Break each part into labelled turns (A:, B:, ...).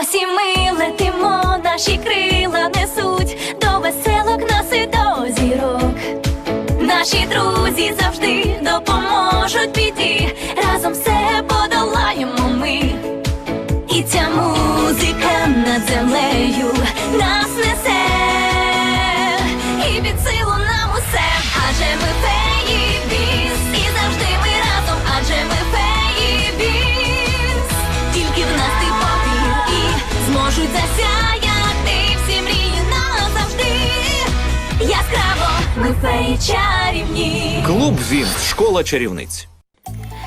A: Ось і ми летимо, наші крила несуть до веселок нас і до зірок. Наші друзі завжди допоможуть біді. Разом все подолаємо ми. Феї чарівні.
B: Клуб Вінкс, школа чарівниць.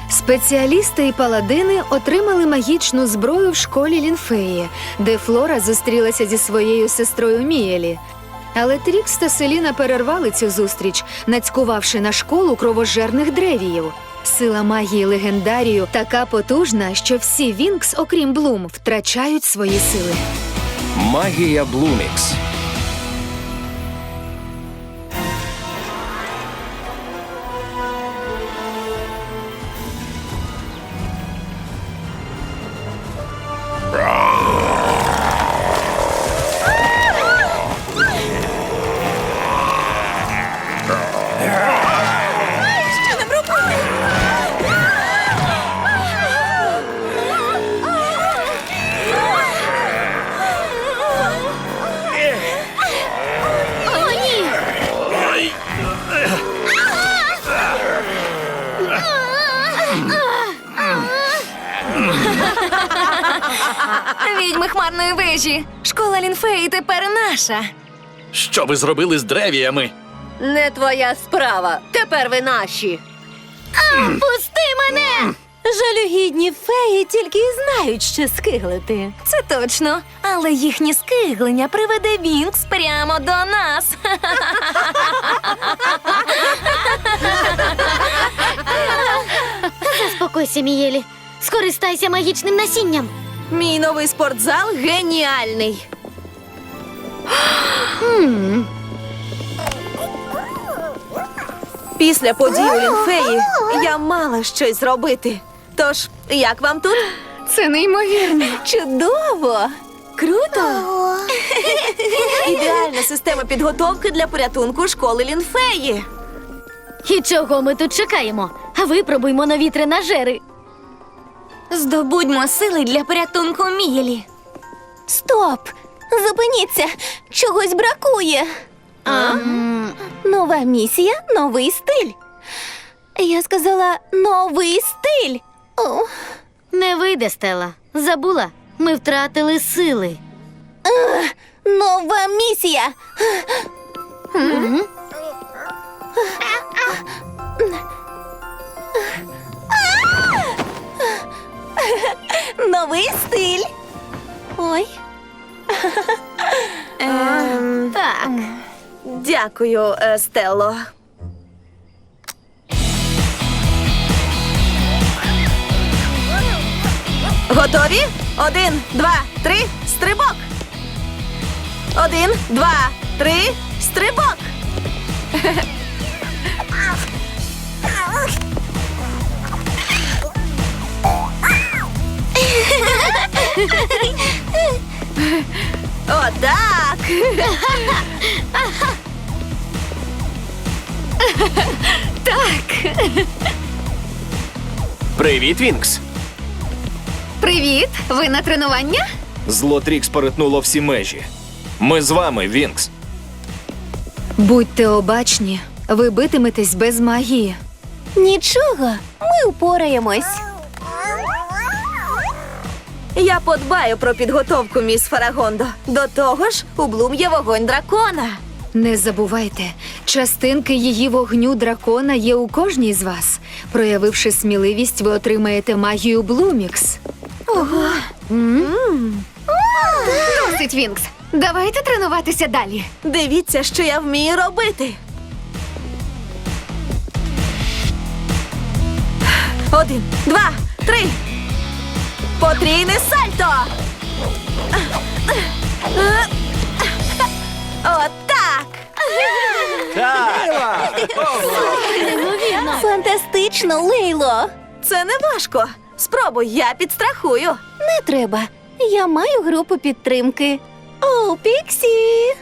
C: Спеціалісти і паладини отримали магічну зброю в школі Лінфеї, де Флора зустрілася зі своєю сестрою Мієлі. Але Трікс та Селіна перервали цю зустріч, нацькувавши на школу кровожерних древіїв. Сила магії легендарію така потужна, що всі Вінкс, окрім Блум, втрачають свої сили.
B: Магія Блумікс.
D: Вежі. Школа Лінфеї тепер наша.
E: Що ви зробили з древіями?
F: Не твоя справа. Тепер ви наші.
A: Пусти мене!
D: Жалюгідні феї тільки і знають, що скиглити. Це точно. Але їхнє скиглення приведе Вінкс прямо до нас.
A: Заспокойся, Мієлі. Скористайся магічним насінням.
F: Мій новий спортзал геніальний. Після подій у Лінфеї я мала щось зробити. Тож, як вам тут?
C: Це неймовірно.
F: Чудово! Круто! Ідеальна система підготовки для порятунку школи Лінфеї.
A: І чого ми тут чекаємо? Випробуймо нові тренажери.
D: Здобудьмо сили для порятунку Мілі. Стоп! Зупиніться! Чогось бракує. Нова місія, новий стиль. Я сказала новий стиль. О,
A: Не вийде, Стела. Забула. Ми втратили сили.
D: нова місія. Новий стиль. Ой.
A: Так.
F: Дякую, е, Стелло. Готові? Один, два, три, стрибок. Один, два, три, стрибок. Отак. Так.
E: Привіт, Вінкс.
D: Привіт! Ви на тренування?
B: Зло Трікс перетнуло всі межі. Ми з вами, Вінкс.
C: Будьте обачні, ви битиметесь без магії.
D: Нічого, ми упораємось.
F: Я подбаю про підготовку, міс Фарагондо. До того ж, у Блум є вогонь дракона.
C: Не забувайте, частинки її вогню дракона є у кожній з вас. Проявивши сміливість, ви отримаєте магію Блумікс.
D: Досить, Вінкс. Давайте тренуватися далі.
F: Дивіться, що я вмію робити. Один, два, три. Потрійне сальто. Отак.
D: Фантастично, Лейло.
F: Це не важко. Спробуй, я підстрахую.
D: Не треба. Я маю групу підтримки. О, Піксі!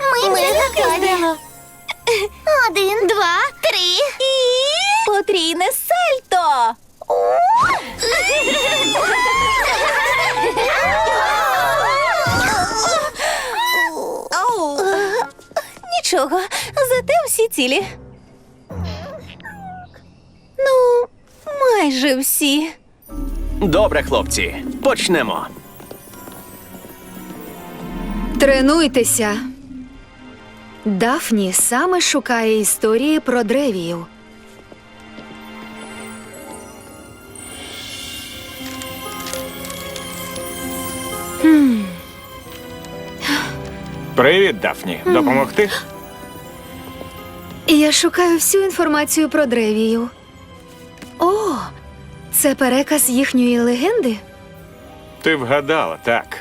A: Ми, Ми закладемо. Один, два, три.
D: І потрійне сальто! Нічого, зате всі цілі. Ну, майже всі.
E: Добре, хлопці, почнемо.
C: Тренуйтеся. Дафні саме шукає історії про древію.
B: Привіт, Дафні. Допомогти?
C: Я шукаю всю інформацію про древію. О, це переказ їхньої легенди?
B: Ти вгадала, так.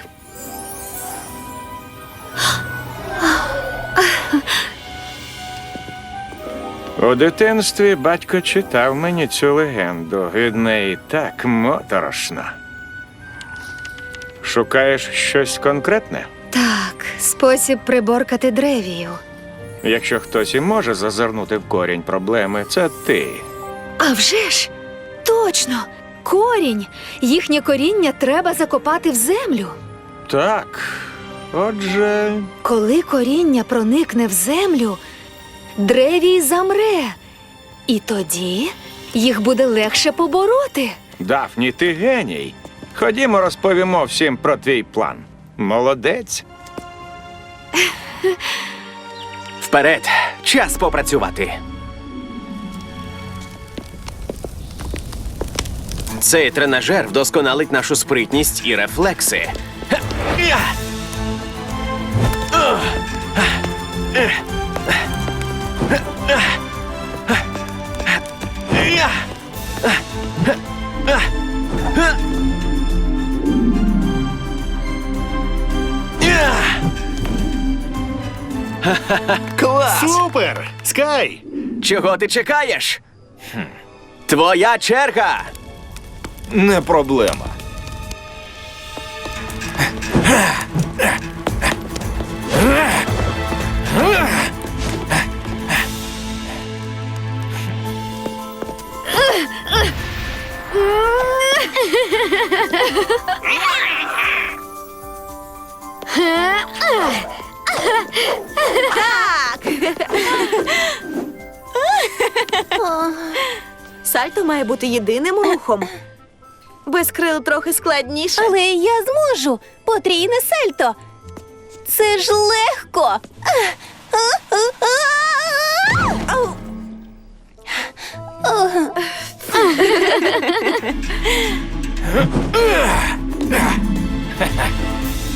B: У дитинстві батько читав мені цю легенду. Від неї так моторошно. Шукаєш щось конкретне?
C: Спосіб приборкати древію.
B: Якщо хтось і може зазирнути в корінь проблеми, це ти.
C: А вже ж! Точно! Корінь! Їхнє коріння треба закопати в землю.
B: Так. Отже,
C: Коли коріння проникне в землю, древій замре. І тоді їх буде легше побороти.
B: Дафні, ти геній. Ходімо, розповімо всім про твій план. Молодець.
E: Вперед, час попрацювати. Цей тренажер вдосконалить нашу спритність і рефлекси. Клас!
G: Супер! Скай!
E: Чого ти чекаєш? Твоя черга!
B: Не проблема.
F: Сальто має бути єдиним рухом. Без крил трохи складніше.
D: Але я зможу. Потрійне сальто. Це ж легко.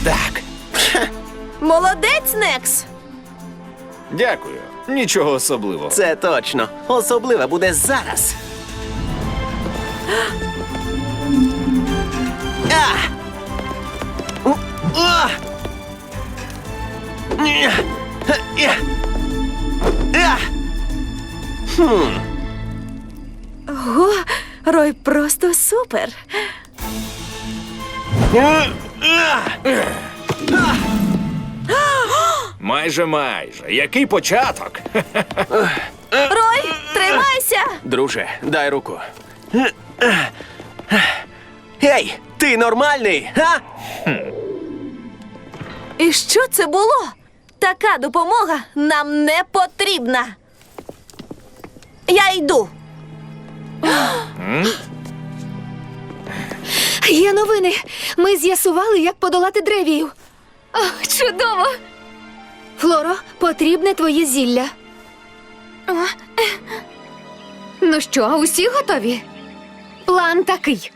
E: Так.
F: Молодець, Некс!
B: Дякую. Нічого особливого.
E: Це точно. Особливе буде зараз. А! У! А! Ні! Я! Я! Хм.
F: Ого, Рой просто супер.
E: А! А!
B: Майже майже. Який початок?
F: Рой, тримайся!
E: Друже, дай руку. Гей, ти нормальний? Га?
F: І що це було? Така допомога нам не потрібна. Я йду.
C: Є новини. Ми з'ясували, як подолати древію. О, чудово! Флоро, потрібне твоє зілля. Ну що, усі готові? План такий.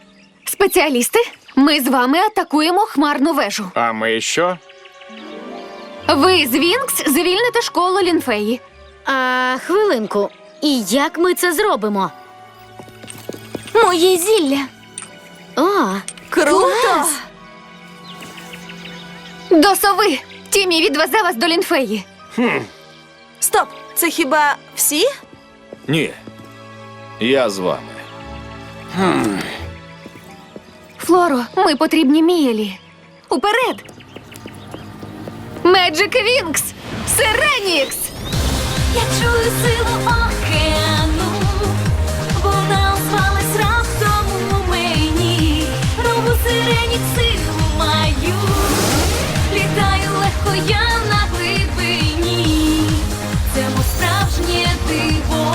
C: Спеціалісти, ми з вами атакуємо хмарну вежу.
B: А ми що?
C: Ви з Вінкс звільните школу Лінфеї.
H: А хвилинку. І як ми це зробимо?
C: Моє зілля.
H: О,
F: Круто!
C: До сови. Тімі відвезе вас до Лінфеї.
F: Стоп, це хіба всі?
B: Ні. Я з вами.
C: Флоро, ми потрібні Мієлі. Уперед! Меджик Вінкс! Сиренікс!
A: Я чую силу океану, я на глибині, це мо справжнє диво.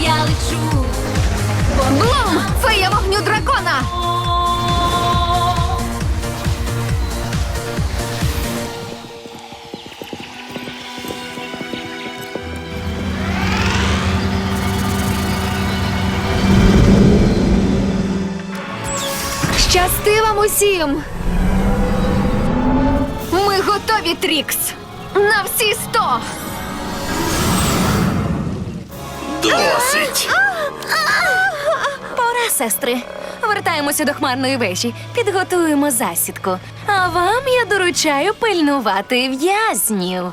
A: Я лечу,
C: Блум! Фея вогню дракона! Щасти вам усім! Готові, Трікс! На всі сто!
E: Досить!
D: Пора, сестри. Вертаємося до хмарної вежі, підготуємо засідку. А вам я доручаю пильнувати в'язнів.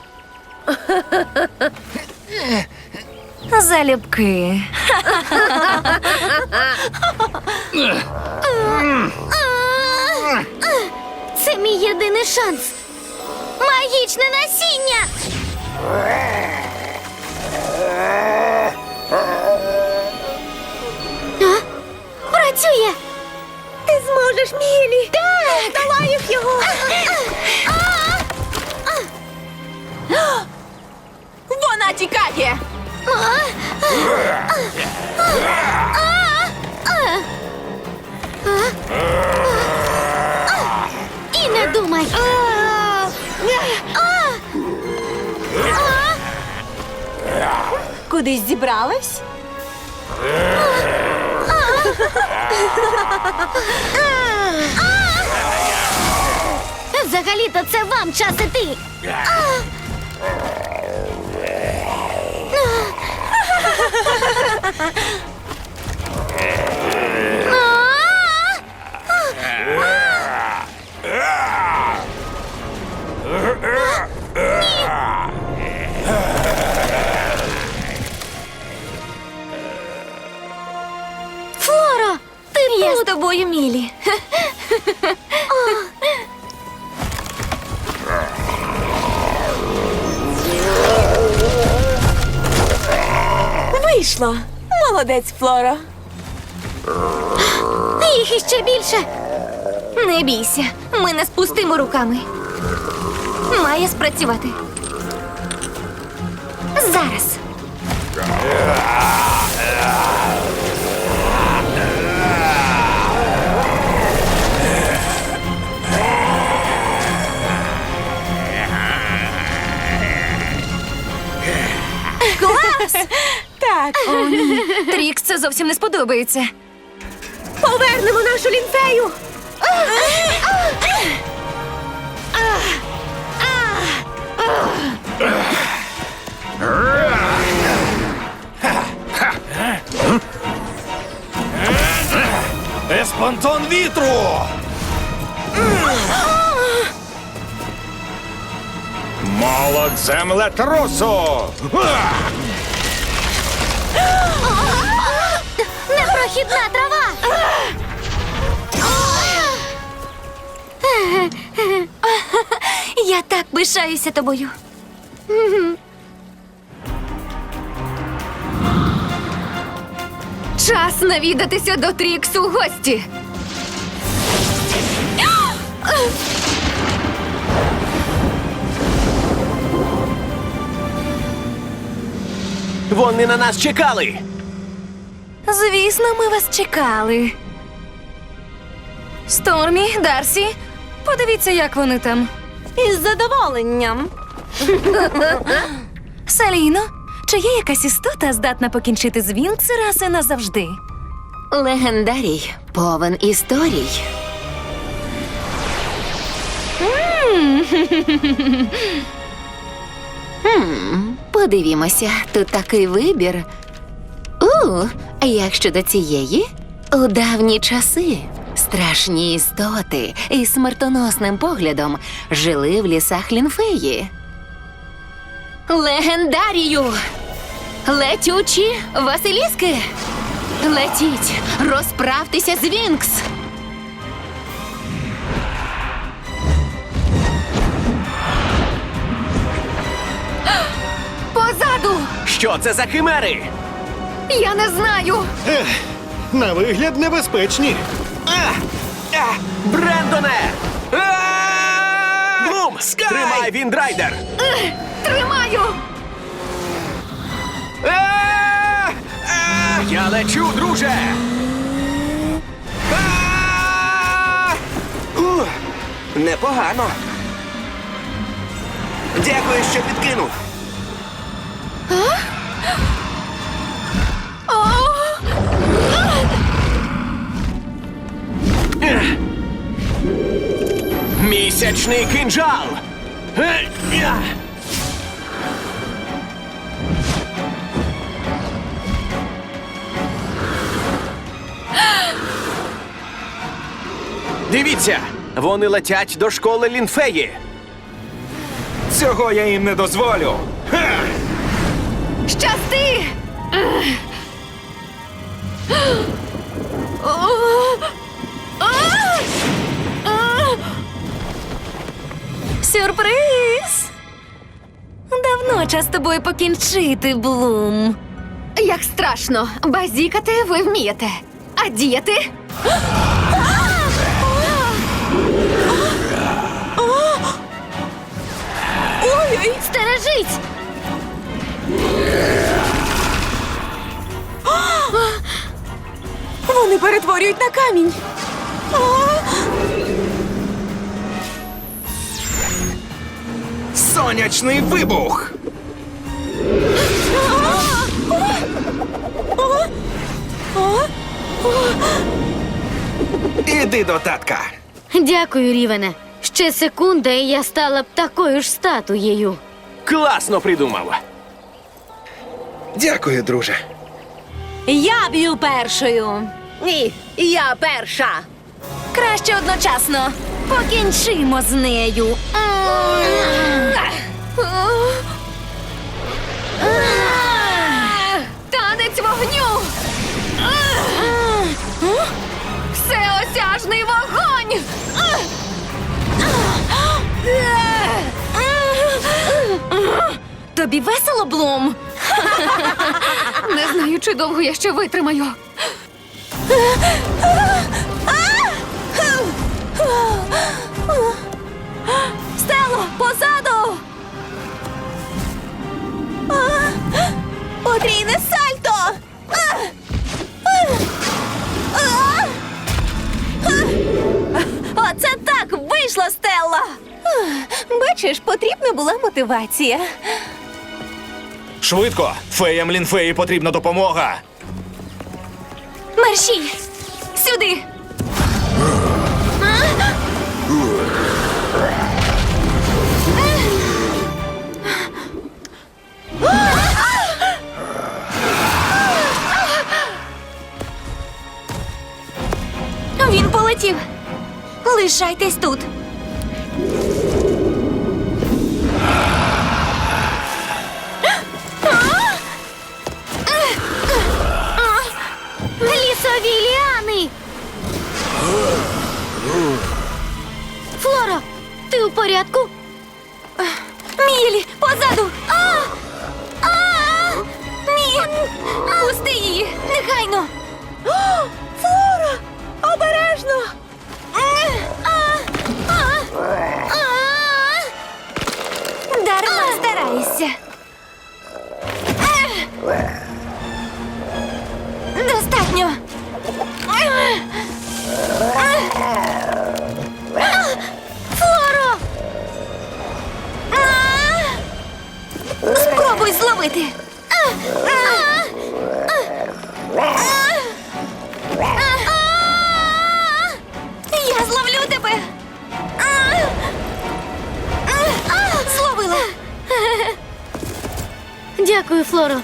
D: Залюбки.
H: Це мій єдиний шанс. Магічне насіння. А? Працює. Ти зможеш, Мілі. Так. Долаєш його.
F: Вона тікає!
H: І не думай.
F: Кудись зібралась?
H: Взагалі-то це вам час іти.
D: Тобою, Мілі.
F: Вийшло. Молодець, Флоро.
H: Їх іще більше.
D: Не бійся, ми не спустимо руками. Має спрацювати. Зараз.
F: Так,
D: О, ні. Трікс це зовсім не сподобається.
F: повернемо нашу лінфею.
G: Еспантон вітру!
B: Молот землетрусу!
H: Непрохідна трава.
D: Я так пишаюся тобою.
C: Час навідатися до Тріксу у гості.
E: Вони на нас чекали!
D: Звісно, ми вас чекали. Стормі, Дарсі, подивіться, як вони там.
F: Із задоволенням.
D: Саліно, чи є якась істота здатна покінчити з Вінкси раз і назавжди?
I: Легендарій повен історій. Хм, подивімося, тут такий вибір. У, як щодо цієї? У давні часи страшні істоти із смертоносним поглядом жили в лісах Лінфеї. Легендарію! Летючі Василіски! Летіть, розправтеся з.
C: Позаду!
E: Що це за химери?
C: Я не знаю!
G: Ех, на вигляд небезпечні.
E: Брендоне! Блум! Тримай Віндрайдер!
C: Тримаю!
E: Я лечу, друже!
J: Ух, непогано. Дякую, що підкинув.
E: Місячний кинджал! Е. Дивіться! Вони летять до школи Лінфеї.
J: Цього я їм не дозволю.
C: Щасти!
A: Сюрприз! Давно час з тобою покінчити, Блум.
C: Як страшно! Базікати ви вмієте. А діяти?
A: Ой-ой, стережись! Вони перетворюють на камінь.
J: Сонячний вибух. Іди до татка.
H: Дякую, Рівене. Ще секунда, і я стала б такою ж статуєю.
E: Класно придумав.
J: Дякую, друже.
A: Я б'ю першою.
F: Ні, я перша.
A: Краще одночасно. Покінчимо з нею.
C: Танець вогню! Всеосяжний вогонь!
A: Тобі весело, Блум?
C: Не знаю, чи довго я ще витримаю.
A: Позаду!
F: Потрійне сальто!
A: Оце так вийшло, Стелла!
F: Бачиш, потрібна була мотивація.
J: Швидко! Феям Лінфеї потрібна допомога.
A: Мерші! Сюди! Лишайтесь тут.
H: Лісові ліани! Флора, ти у порядку?
A: Мілі, позаду! Ні! Пусти її! Негайно!
F: Флора! Обережно!
A: Зловити. Я зловлю тебе. Зловила.
H: Дякую, Флоро.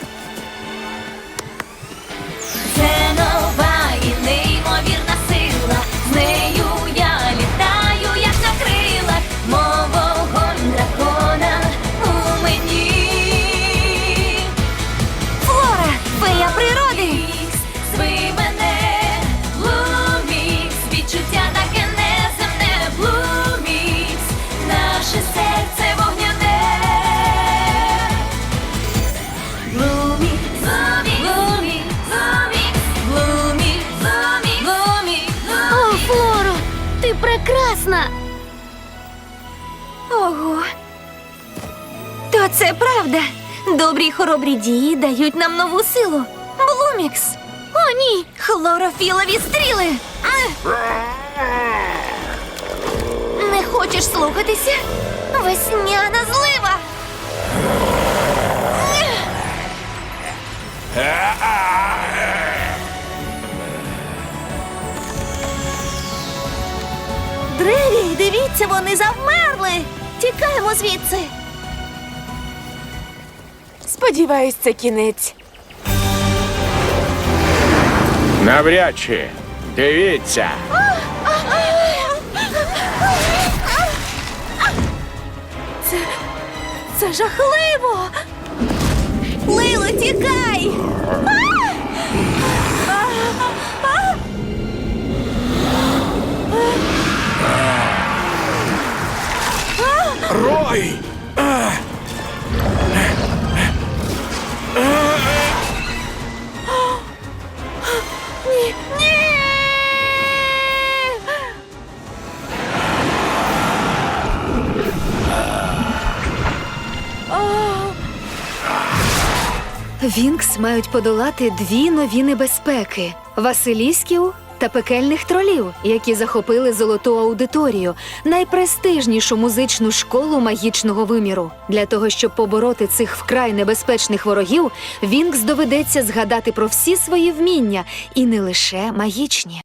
A: Добрі й хоробрі дії дають нам нову силу. Блумікс. О, ні! Хлорофілові стріли. Не хочеш слухатися? Весняна злива.
F: Древі, дивіться, вони завмерли. Тікаємо звідси.
A: Сподіваюсь, це кінець.
B: Навряд чи. Дивіться.
F: Це жахливо. Лило, тікай!
C: Вінкс мають подолати дві нові небезпеки: Василісків та пекельних тролів, які захопили золоту аудиторію, найпрестижнішу музичну школу магічного виміру. Для того щоб побороти цих вкрай небезпечних ворогів, Вінкс доведеться згадати про всі свої вміння і не лише магічні.